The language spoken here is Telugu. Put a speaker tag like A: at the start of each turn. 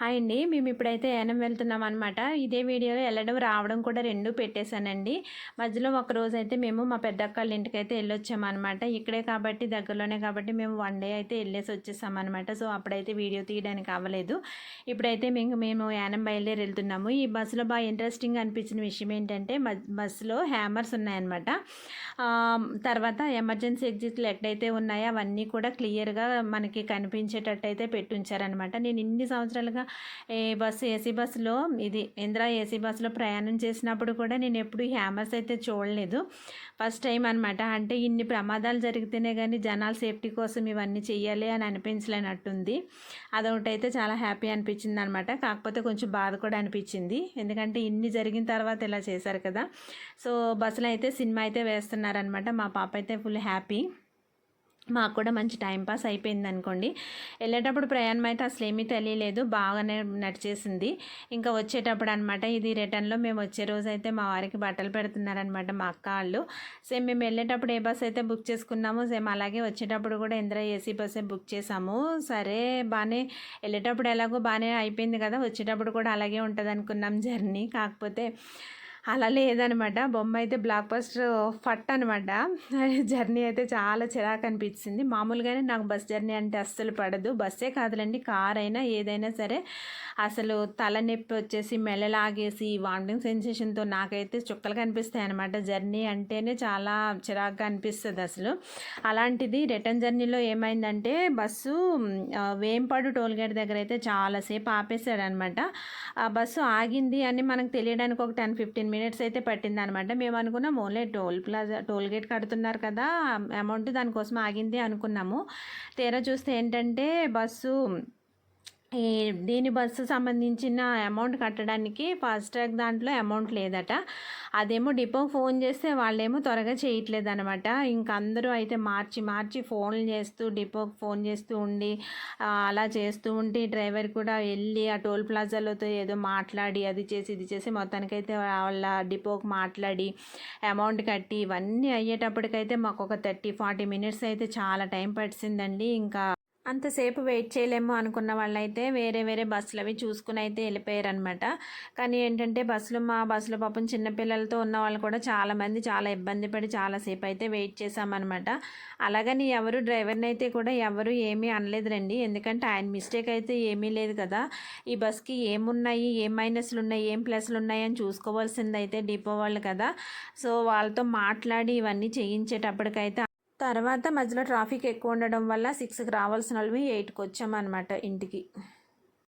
A: హాయ్ అండి. మేము ఇప్పుడైతే యానం వెళ్తున్నాం అనమాట ఇదే వీడియోలో వెళ్ళడం రావడం కూడా రెండు పెట్టేశానండి. మధ్యలో ఒక రోజు అయితే మేము మా పెద్దక్క వాళ్ళ ఇంటికి అయితే వెళ్ళొచ్చామన్నమాట ఇక్కడే కాబట్టి దగ్గరలోనే కాబట్టి మేము వన్ డే అయితే వెళ్ళేసి వచ్చేసామన్నమాట సో అప్పుడైతే వీడియో తీయడానికి అవ్వలేదు. ఇప్పుడైతే మేము మేము యానం బయలుదేరి వెళ్తున్నాము. ఈ బస్సులో బాగా ఇంట్రెస్టింగ్ అనిపించిన విషయం ఏంటంటే బస్సులో హ్యామర్స్ ఉన్నాయన్నమాట. తర్వాత ఎమర్జెన్సీ ఎగ్జిట్లు ఎక్కడైతే ఉన్నాయో అవన్నీ కూడా క్లియర్గా మనకి కనిపించేటట్టు అయితే పెట్టుంచారనమాట నేను ఇన్ని సంవత్సరాలుగా ఏ బస్సు ఏసీ బస్సులో ఇది ఇందిరా ఏసీ బస్సులో ప్రయాణం చేసినప్పుడు కూడా నేను ఎప్పుడు హ్యామర్స్ అయితే చూడలేదు. ఫస్ట్ టైం అనమాట అంటే ఇన్ని ప్రమాదాలు జరిగితేనే కానీ జనాల సేఫ్టీ కోసం ఇవన్నీ చేయాలి అని అనిపించలేనట్టుంది. అదొకటైతే చాలా హ్యాపీ అనిపించింది అనమాట కాకపోతే కొంచెం బాధ కూడా అనిపించింది. ఎందుకంటే ఇన్ని జరిగిన తర్వాత ఇలా చేశారు కదా. సో బస్సులో అయితే సినిమా అయితే వేస్తున్నారనమాట మా పాప అయితే ఫుల్ హ్యాపీ. మాకు కూడా మంచి టైం పాస్ అయిపోయింది అనుకోండి. వెళ్ళేటప్పుడు ప్రయాణం అయితే అసలు ఏమీ తెలియలేదు. బాగానే నడిచేసింది. ఇంకా వచ్చేటప్పుడు అనమాట ఇది రిటర్న్లో మేము వచ్చే రోజు అయితే మా వారికి బట్టలు పెడుతున్నారనమాట మా అక్క వాళ్ళు. సేమ్ మేము వెళ్ళేటప్పుడు ఏ బస్ అయితే బుక్ చేసుకున్నామో సేమ్ అలాగే వచ్చేటప్పుడు కూడా ఇంద్ర ఏసీ బస్సే బుక్ చేసాము సరే బాగానే వెళ్ళేటప్పుడు ఎలాగో బాగానే అయిపోయింది కదా. వచ్చేటప్పుడు కూడా అలాగే ఉంటుంది అనుకున్నాం జర్నీ. కాకపోతే అలా లేదనమాట. బొమ్మ అయితే బ్లాక్ బస్టర్ ఫట్ అనమాట. జర్నీ అయితే చాలా చిరాకు అనిపించింది మామూలుగానే నాకు బస్ జర్నీ అంటే అస్సలు పడదు. బస్సే కాదులండి కార్ అయినా ఏదైనా సరే అసలు తలనొప్పి వచ్చేసి మెల్లలాగేసి వామిటింగ్ సెన్సేషన్తో నాకైతే చుక్కలు కనిపిస్తాయి అనమాట. జర్నీ అంటేనే చాలా చిరాకుగా అనిపిస్తుంది అసలు. అలాంటిది రిటర్న్ జర్నీలో ఏమైందంటే బస్సు వేంపాడు టోల్గేట్ దగ్గర అయితే చాలాసేపు ఆపేశాడనమాట. ఆ బస్సు ఆగింది అని మనకు తెలియడానికి ఒక టెన్ ఫిఫ్టీన్ మినిట్స్ అయితే పట్టింది అనమాట మేము అనుకున్నాం only toll plaza toll gate కడుతున్నారు కదా అమౌంట్ దానికోసం ఆగింది అనుకున్నాము. తీరా చూస్తే ఏంటంటే బస్సు దీని బస్సు సంబంధించిన అమౌంట్ కట్టడానికి ఫాస్ట్రాగ్ దాంట్లో అమౌంట్ లేదట. అదేమో డిపో ఫోన్ చేస్తే వాళ్ళేమో త్వరగా చేయట్లేదు అనమాట ఇంక అందరూ అయితే మార్చి మార్చి ఫోన్లు చేస్తూ డిపోకి ఫోన్ చేస్తూ ఉండి అలా చేస్తూ ఉంటే డ్రైవర్ కూడా వెళ్ళి ఆ టోల్ ప్లాజాలతో ఏదో మాట్లాడి అది చేసి ఇది చేసి మొత్తానికైతే వాళ్ళ డిపోకి మాట్లాడి అమౌంట్ కట్టి ఇవన్నీ అయ్యేటప్పటికైతే మాకు ఒక థర్టీ ఫార్టీ మినిట్స్ అయితే చాలా టైం పట్టిందండి. ఇంకా అంతసేపు వెయిట్ చేయలేము అనుకున్న వాళ్ళైతే వేరే వేరే బస్సులు అవి చూసుకుని అయితే వెళ్ళిపోయారనమాట కానీ ఏంటంటే బస్సులు మా బస్సులో పాపం చిన్నపిల్లలతో ఉన్న వాళ్ళు కూడా చాలామంది చాలా ఇబ్బంది పడి చాలాసేపు అయితే వెయిట్ చేశామన్నమాట. అలాగని ఎవరు డ్రైవర్ని అయితే కూడా ఎవరు ఏమీ అనలేదురండి ఎందుకంటే ఆయన మిస్టేక్ అయితే ఏమీ లేదు కదా. ఈ బస్కి ఏమున్నాయి ఏం మైనస్లు ఉన్నాయి ఏం ప్లస్లు ఉన్నాయి అని చూసుకోవాల్సింది అయితే డిపో వాళ్ళు కదా. సో వాళ్ళతో మాట్లాడి ఇవన్నీ చేయించేటప్పటికైతే తర్వాత మధ్యలో ట్రాఫిక్ ఎక్కువ ఉండడం వల్ల సిక్స్కి రావాల్సిన వాళ్ళవి ఎయిట్కి వచ్చామన్నమాట ఇంటికి.